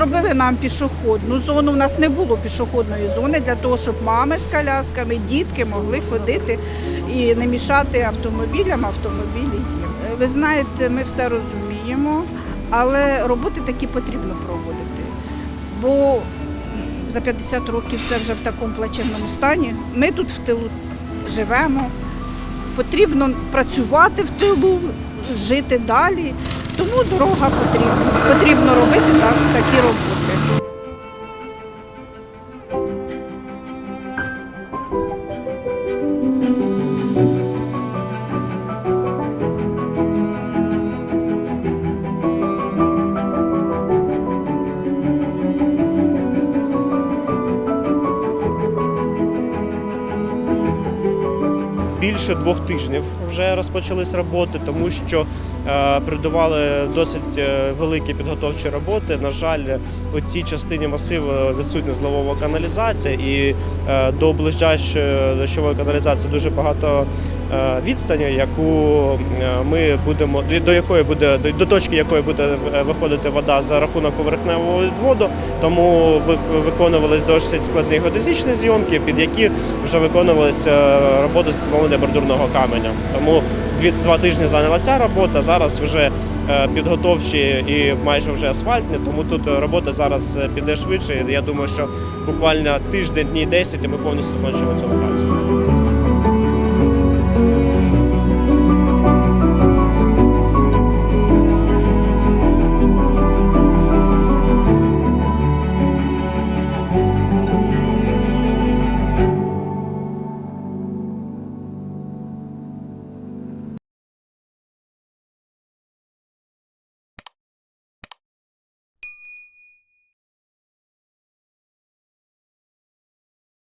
зробили нам пішохідну зону. У нас не було пішохідної зони для того, щоб мами з колясками, дітки могли ходити і не мішати автомобілям, автомобілі їм. Е, Ви знаєте, ми все розуміємо, але роботи такі потрібно проводити. Бо за 50 років це вже в такому плачевному стані. Ми тут в тилу живемо. Потрібно працювати в тилу, жити далі. Тому дорога потрібна. Потрібно робити так, більше двох тижнів вже розпочались роботи, тому що е, придавали досить е, великі підготовчі роботи. На жаль, у цій частині масиву відсутня зливова каналізація, і е, до ближайшої дощової каналізації дуже багато відстані, яку ми будемо до якої буде до- точки, якої буде виходити вода за рахунок поверхневого відводу. Тому ви- виконувались досить складні геодезичні зйомки, під які вже виконувалися роботи з встановлення бордюрного каменя. Тому два тижні зайняла ця робота. Зараз вже е, підготовчі і майже вже асфальтні. Тому тут робота зараз е, піде швидше. Я думаю, що буквально тиждень, дні 10 і ми повністю закінчимо цю локацію.